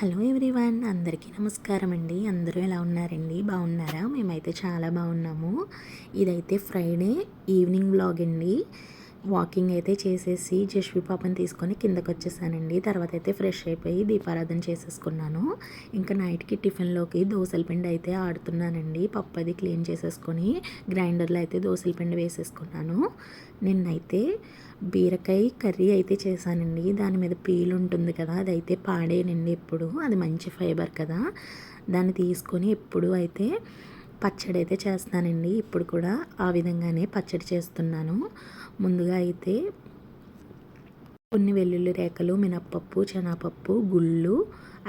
Hello everyone అందరికీ నమస్కారం అండి. అందరూ ఎలా ఉన్నారండి? బాగున్నారా? మేమైతే చాలా బాగున్నాము. ఇదైతే ఫ్రైడే ఈవినింగ్ బ్లాగ్ అండి. వాకింగ్ అయితే చేసేసి జష్వి పాపని తీసుకొని కిందకు వచ్చేసానండి తర్వాత అయితే ఫ్రెష్ అయిపోయి దీపారాధన చేసేసుకున్నాను. ఇంకా నైట్కి టిఫిన్లోకి దోశల పిండి అయితే ఆడుతున్నానండి. పప్పు అది క్లీన్ చేసేసుకొని గ్రైండర్లో అయితే దోశల పిండి వేసేసుకున్నాను. నిన్నైతే బీరకాయ కర్రీ అయితే చేశానండి. దాని మీద పీలు ఉంటుంది కదా అదైతే పాడేనండి ఎప్పుడు. అది మంచి ఫైబర్ కదా. దాన్ని తీసుకొని ఎప్పుడు అయితే పచ్చడి అయితే చేస్తానండి ఇప్పుడు కూడా ఆ విధంగానే పచ్చడి చేస్తున్నాను. ముందుగా అయితే కొన్ని వెల్లుల్లి రేఖలు మినప్పప్పు శనగపప్పు గుళ్ళు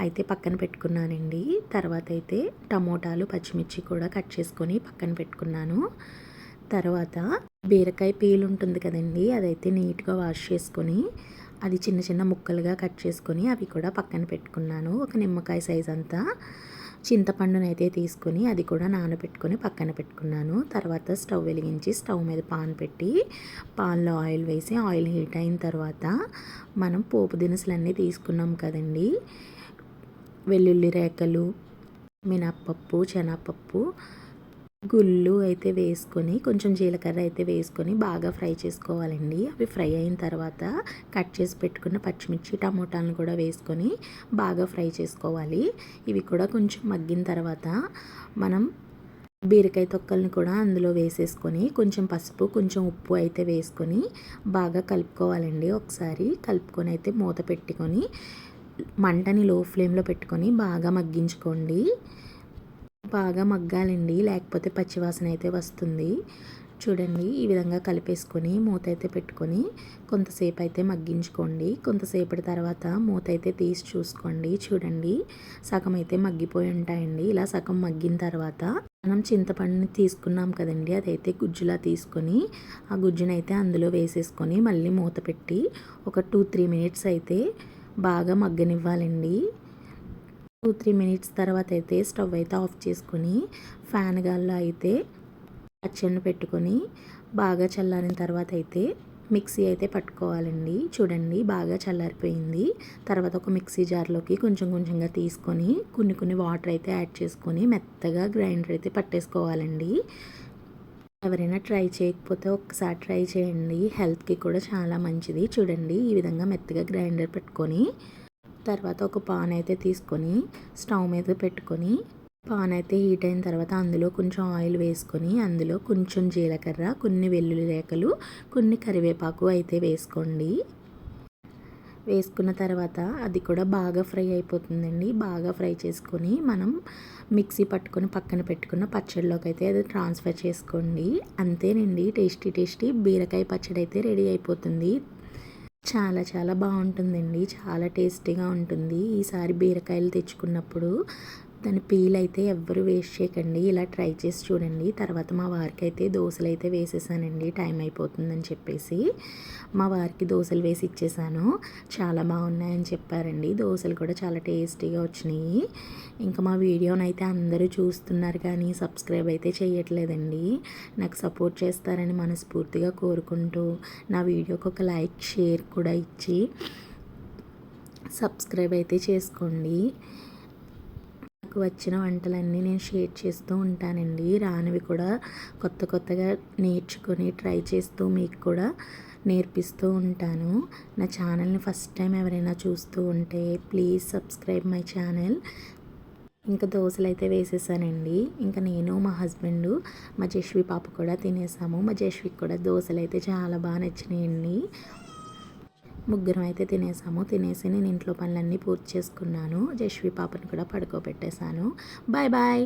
అయితే పక్కన పెట్టుకున్నానండి. తర్వాత అయితే టమోటాలు పచ్చిమిర్చి కూడా కట్ చేసుకొని పక్కన పెట్టుకున్నాను. తర్వాత బీరకాయ పీలు ఉంటుంది కదండి అదైతే నీట్గా వాష్ చేసుకొని అది చిన్న చిన్న ముక్కలుగా కట్ చేసుకొని అవి కూడా పక్కన పెట్టుకున్నాను. ఒక నిమ్మకాయ సైజ్ అంతా చింతపండునైతే తీసుకొని అది కూడా నానబెట్టుకొని పక్కన పెట్టుకున్నాను. తర్వాత స్టవ్ వెలిగించి స్టవ్ మీద పాన్ పెట్టి పాన్లో ఆయిల్ వేసి ఆయిల్ హీట్ అయిన తర్వాత మనం పోపు దినుసులన్నీ తీసుకున్నాం కదండి. వెల్లుల్లి రేకలు మినప్పప్పు శనగపప్పు గుళ్ళు అయితే వేసుకొని కొంచెం జీలకర్ర అయితే వేసుకొని బాగా ఫ్రై చేసుకోవాలండి. అవి ఫ్రై అయిన తర్వాత కట్ చేసి పెట్టుకున్న పచ్చిమిర్చి టమోటాలను కూడా వేసుకొని బాగా ఫ్రై చేసుకోవాలి. ఇవి కూడా కొంచెం మగ్గిన తర్వాత మనం బీరకాయ తొక్కల్ని కూడా అందులో వేసేసుకొని కొంచెం పసుపు కొంచెం ఉప్పు అయితే వేసుకొని బాగా కలుపుకోవాలండి ఒకసారి. కలుపుకొని అయితే మూత పెట్టుకొని మంటని లో ఫ్లేమ్లో పెట్టుకొని బాగా మగ్గించుకోండి. బాగా మగ్గాలండి. లేకపోతే పచ్చివాసన అయితే వస్తుంది. చూడండి ఈ విధంగా కలిపేసుకొని మూత అయితే పెట్టుకొని కొంతసేపు అయితే మగ్గించుకోండి. కొంతసేపటి తర్వాత మూత అయితే తీసి చూసుకోండి. చూడండి సగం అయితే మగ్గిపోయి ఉంటాయండి. ఇలా సగం మగ్గిన తర్వాత మనం చింతపండుని తీసుకున్నాం కదండి. అదైతే గుజ్జులా తీసుకొని ఆ గుజ్జునైతే అందులో వేసేసుకొని మళ్ళీ మూత పెట్టి ఒక టూ త్రీ మినిట్స్ అయితే బాగా మగ్గనివ్వాలండి. టూ త్రీ మినిట్స్ తర్వాత అయితే స్టవ్ అయితే ఆఫ్ చేసుకొని ఫ్యాన్ గాల్లో అయితే పచ్చడిని పెట్టుకొని బాగా చల్లారిన తర్వాత అయితే మిక్సీ అయితే పట్టుకోవాలండి. చూడండి బాగా చల్లారిపోయింది. తర్వాత ఒక మిక్సీ జార్లోకి కొంచెం కొంచెంగా తీసుకొని కొన్ని కొన్ని వాటర్ అయితే యాడ్ చేసుకొని మెత్తగా గ్రైండర్ అయితే పట్టేసుకోవాలండి. ఎవరైనా ట్రై చేయకపోతే ఒక్కసారి ట్రై చేయండి. హెల్త్కి కూడా చాలా మంచిది. చూడండి ఈ విధంగా మెత్తగా గ్రైండర్ పెట్టుకొని తర్వాత ఒక పాన్ అయితే తీసుకొని స్టవ్ మీద పెట్టుకొని పాన్ అయితే హీట్ అయిన తర్వాత అందులో కొంచెం ఆయిల్ వేసుకొని అందులో కొంచెం జీలకర్ర కొన్ని వెల్లుల్లి రేఖలు కొన్ని కరివేపాకు అయితే వేసుకోండి. వేసుకున్న తర్వాత అది కూడా బాగా ఫ్రై అయిపోతుందండి. బాగా ఫ్రై చేసుకొని మనం మిక్సీ పట్టుకొని పక్కన పెట్టుకున్న పచ్చడిలోకి అయితే అది ట్రాన్స్ఫర్ చేసుకోండి. అంతేనండి టేస్టీ టేస్టీ బీరకాయ పచ్చడి అయితే రెడీ అయిపోతుంది. చాలా చాలా బాగుంటుందండి. చాలా టేస్టీగా ఉంటుంది. ఈసారి బీరకాయలు తెచ్చుకున్నప్పుడు దాని పీల్ అయితే ఎవ్వరు వేస్ట్ చేయకండి. ఇలా ట్రై చేసి చూడండి. తర్వాత మా వారికి అయితే దోశలు అయితే వేసేసానండి. టైం అయిపోతుందని చెప్పేసి మా వారికి దోశలు వేసి ఇచ్చేసాను. చాలా బాగున్నాయని చెప్పారండి. దోశలు కూడా చాలా టేస్టీగా వచ్చినాయి. ఇంకా మా వీడియోని అయితే అందరూ చూస్తున్నారు కానీ సబ్స్క్రైబ్ అయితే చేయట్లేదండి. నాకు సపోర్ట్ చేస్తారని మనస్ఫూర్తిగా కోరుకుంటూ నా వీడియోకి ఒక లైక్ షేర్ కూడా ఇచ్చి సబ్స్క్రైబ్ అయితే చేసుకోండి. నాకు వచ్చిన వంటలన్నీ నేను షేర్ చేస్తూ ఉంటానండి. రానివి కూడా కొత్త కొత్తగా నేర్చుకొని ట్రై చేస్తూ మీకు కూడా నేర్పిస్తూ ఉంటాను. నా ఛానల్ని ఫస్ట్ టైం ఎవరైనా చూస్తూ ఉంటే ప్లీజ్ సబ్స్క్రైబ్ మై ఛానల్. ఇంకా దోశలు అయితే వేసేసానండి. ఇంకా నేను మా హస్బెండ్ మా జస్వి పాప కూడా తినేసాము. మా జస్వికి కూడా దోశలు అయితే చాలా బాగా నచ్చినాయండి. ముగ్గురం అయితే తినేసాము. తినేసి నేను ఇంట్లో పనులన్నీ పూర్తి చేసుకున్నాను. జస్వి పాపని కూడా పడుకోబెట్టేశాను. Bye bye.